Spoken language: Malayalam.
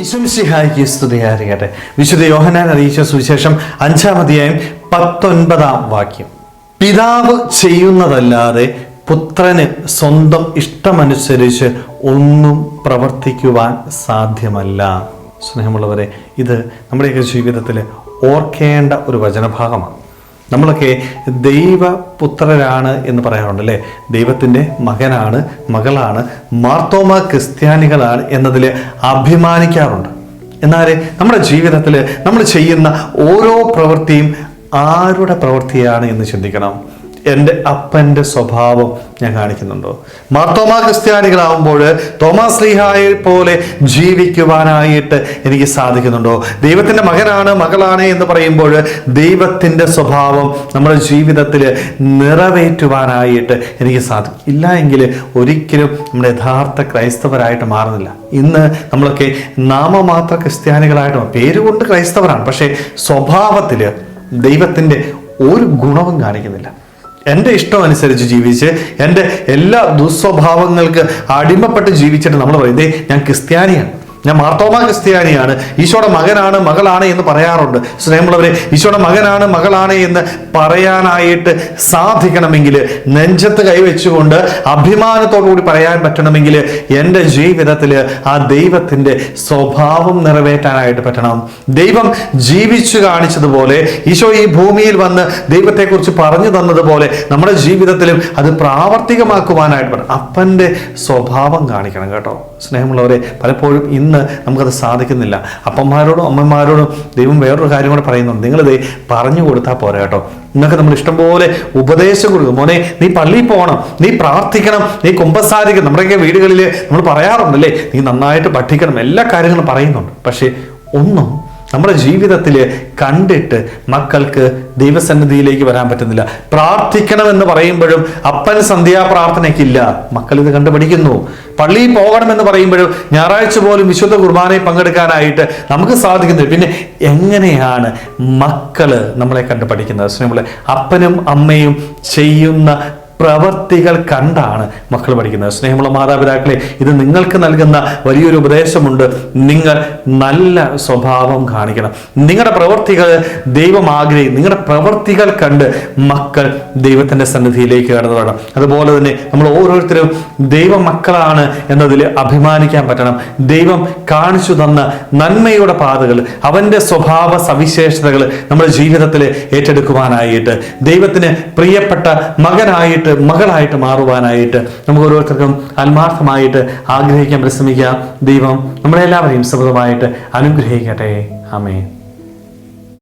വിശംസിഹായിക്ക് സ്തുതിയായിരിക്കട്ടെ. വിശുദ്ധ യോഹനാൻ അറിയിച്ച സുവിശേഷം അഞ്ചാം അധ്യായം പത്തൊൻപതാം വാക്യം. പിതാവ് ചെയ്യുന്നതല്ലാതെ പുത്രന് സ്വന്തം ഇഷ്ടമനുസരിച്ച് ഒന്നും പ്രവർത്തിക്കുവാൻ സാധ്യമല്ല. സ്നേഹമുള്ളവരെ ഇത് നമ്മുടെയൊക്കെ ജീവിതത്തിൽ ഓർക്കേണ്ട ഒരു വചനഭാഗമാണ്. നമ്മളൊക്കെ ദൈവപുത്രരാണ് എന്ന് പറയാറുണ്ട് അല്ലേ? ദൈവത്തിന്റെ മകനാണ് മകളാണ് മാർത്തോമ ക്രിസ്ത്യാനികളാണ് എന്നതിൽ അഭിമാനിക്കാറുണ്ട്. എന്നാൽ നമ്മുടെ ജീവിതത്തിൽ നമ്മൾ ചെയ്യുന്ന ഓരോ പ്രവൃത്തിയും ആരുടെ പ്രവൃത്തിയാണ് എന്ന് ചിന്തിക്കണം? എന്റെ അപ്പന്റെ സ്വഭാവം ഞാൻ കാണിക്കുന്നുണ്ടോ? മാർത്തോമ ക്രിസ്ത്യാനികളാവുമ്പോൾ തോമസ് ലീഹായെ പോലെ ജീവിക്കുവാനായിട്ട് എനിക്ക് സാധിക്കുന്നുണ്ടോ? ദൈവത്തിന്റെ മകനാണ് മകളാണ് എന്ന് പറയുമ്പോൾ ദൈവത്തിന്റെ സ്വഭാവം നമ്മുടെ ജീവിതത്തിൽ നിറവേറ്റുവാനായിട്ട് എനിക്ക് സാധിക്കും. ഇല്ല എങ്കിൽ ഒരിക്കലും നമ്മുടെ യഥാർത്ഥ ക്രൈസ്തവരായിട്ട് മാറുന്നില്ല. ഇന്ന് നമ്മളൊക്കെ നാമമാത്ര ക്രിസ്ത്യാനികളായിട്ട് പേരുകൊണ്ട് ക്രൈസ്തവരാണ്. പക്ഷേ സ്വഭാവത്തിൽ ദൈവത്തിന്റെ ഒരു ഗുണവും കാണിക്കുന്നില്ല. എന്റെ ഇഷ്ടം അനുസരിച്ച് ജീവിച്ച് എന്റെ എല്ലാ ദുസ്വഭാവങ്ങൾക്ക് അടിമപ്പെട്ട് ജീവിച്ചിട്ട് നമ്മൾ പറയുന്നത് ഞാൻ ക്രിസ്ത്യാനിയാണ്. ഞാൻ മാർത്തോമ ക്രിസ്ത്യാനിയാണ്. ഈശോയുടെ മകനാണ് മകളാണ് എന്ന് പറയാറുണ്ട്. സ്നേഹമുള്ളവരെ ഈശോയുടെ മകനാണ് മകളാണ് എന്ന് പറയാനായിട്ട് സാധിക്കണമെങ്കിൽ നെഞ്ചത്ത് കൈവച്ചുകൊണ്ട് കൂടി പറയാൻ പറ്റണമെങ്കിൽ എന്റെ ജീവിതത്തിൽ ആ ദൈവത്തിന്റെ സ്വഭാവം നിറവേറ്റാനായിട്ട് പറ്റണം. ദൈവം ജീവിച്ചു കാണിച്ചതുപോലെ ഈശോ ഈ ഭൂമിയിൽ വന്ന് ദൈവത്തെക്കുറിച്ച് പറഞ്ഞു തന്നതുപോലെ നമ്മുടെ ജീവിതത്തിലും അത് പ്രാവർത്തികമാക്കുവാനായിട്ട് പറ്റണം. അപ്പന്റെ സ്വഭാവം കാണിക്കണം കേട്ടോ. സ്നേഹമുള്ളവരെ പലപ്പോഴും ഇന്ന് നമുക്കത് സാധിക്കുന്നില്ല. അപ്പന്മാരോടും അമ്മമാരോടും ദൈവം വേറൊരു കാര്യം കൂടെ പറയുന്നുണ്ട്. നിങ്ങളിത് പറഞ്ഞു കൊടുത്താൽ പോരാ കേട്ടോ. നിങ്ങൾക്ക് നമ്മൾ ഇഷ്ടംപോലെ ഉപദേശം കൊടുക്കും. മോനെ നീ പള്ളിയിൽ പോകണം നീ പ്രാർത്ഥിക്കണം നീ കുമ്പസാരിക്കണം. നമ്മുടെയൊക്കെ വീടുകളിൽ നമ്മൾ പറയാറുണ്ടല്ലേ നീ നന്നായിട്ട് പഠിക്കണം എല്ലാ കാര്യങ്ങളും പറയുന്നുണ്ട്. പക്ഷേ ഒന്നും നമ്മുടെ ജീവിതത്തിൽ കണ്ടിട്ട് മക്കൾക്ക് ദൈവസന്നിധിയിലേക്ക് വരാൻ പറ്റുന്നില്ല. പ്രാർത്ഥിക്കണമെന്ന് പറയുമ്പോഴും അപ്പൻ സന്ധ്യാ പ്രാർത്ഥനയ്ക്കില്ല. മക്കൾ ഇത് കണ്ടുപിടിക്കുന്നു പള്ളിയിൽ പോകണമെന്ന് പറയുമ്പോഴും ഞായറാഴ്ച പോലും വിശുദ്ധ കുർബാനയിൽ പങ്കെടുക്കാനായിട്ട് നമുക്ക് സാധിക്കുന്നില്ല പിന്നെ എങ്ങനെയാണ് മക്കൾ നമ്മളെ കണ്ടുപഠിക്കുന്നത്? അപ്പനും അമ്മയും ചെയ്യുന്ന പ്രവർത്തികൾ കണ്ടാണ് മക്കൾ പഠിക്കുന്നത്. സ്നേഹമുള്ള മാതാപിതാക്കളെ ഇത് നിങ്ങൾക്ക് നൽകുന്ന വലിയൊരു ഉപദേശമുണ്ട്. നിങ്ങൾ നല്ല സ്വഭാവം കാണിക്കണം. നിങ്ങളുടെ പ്രവർത്തികൾ ദൈവം ആഗ്രഹിക്കും നിങ്ങളുടെ പ്രവർത്തികൾ കണ്ട് മക്കൾ ദൈവത്തിന്റെ സന്നിധിയിലേക്ക് കടന്നു അതുപോലെ തന്നെ നമ്മൾ ഓരോരുത്തരും ദൈവ മക്കളാണ് എന്നതിൽ അഭിമാനിക്കാൻ പറ്റണം. ദൈവം കാണിച്ചു തന്ന നന്മയുടെ പാതകൾ അവന്റെ സ്വഭാവ സവിശേഷതകൾ നമ്മുടെ ജീവിതത്തിൽ ഏറ്റെടുക്കുവാനായിട്ട് ദൈവത്തിന് പ്രിയപ്പെട്ട മകനായിട്ട് മകളായിട്ട് മാറുവാനായിട്ട് നമുക്ക് ഓരോരുത്തർക്കും ആത്മാർത്ഥമായിട്ട് ആഗ്രഹിക്കാൻ പരിശ്രമിക്കാം. ദൈവം നമ്മളെല്ലാവരെയും സമൃദ്ധമായിട്ട് അനുഗ്രഹിക്കട്ടെ. ആമേ